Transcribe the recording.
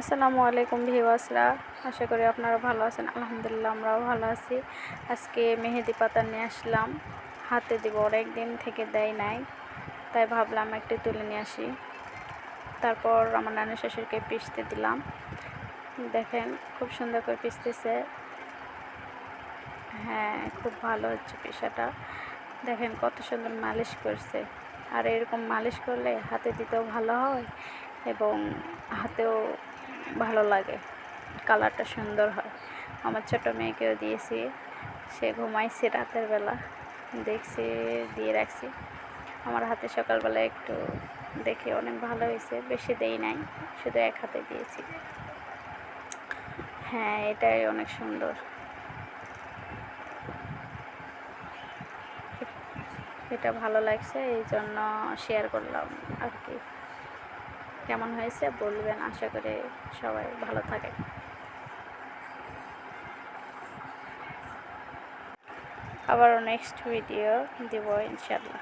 আসসালামু আলাইকুম ভিওয়াসরা আশা করি আপনারা ভালো আছেন। আলহামদুলিল্লাহ আমরাও ভালো আছি। আজকে মেহেদি পাতা নিয়ে আসলাম। হাতে দিব অনেক দিন থেকে দেয় নাই, তাই ভাবলাম একটু তুলে নিয়ে আসি। তারপর আমার নানা শ্বশুরকে পিষতে দিলাম। দেখেন, খুব সুন্দর করে পিষতেছে। হ্যাঁ খুব ভালো হচ্ছে পিসাটা দেখেন, কত সুন্দর মালিশ করছে। আর এরকম মালিশ করলে হাতে দিতেও ভালো হয় এবং হাতেও ভালো লাগে। কালারটা সুন্দর হয়। আমার ছোটো মেয়েকেও দিয়েছি। সে ঘুমাইছে রাতের বেলা। দেখছি, দিয়ে রাখছি। আমার হাতে সকালবেলা একটু দেখে অনেক ভালো হয়েছে। বেশি দেই নাই, শুধু এক হাতে দিয়েছি। হ্যাঁ এটাই অনেক সুন্দর। এটা ভালো লাগছে এই জন্য শেয়ার করলাম আর কি। কেমন হয়েছে বলবেন। আশা করে সবাই ভালো থাকে আবারও নেক্সট ভিডিও দেব ইনশাল্লাহ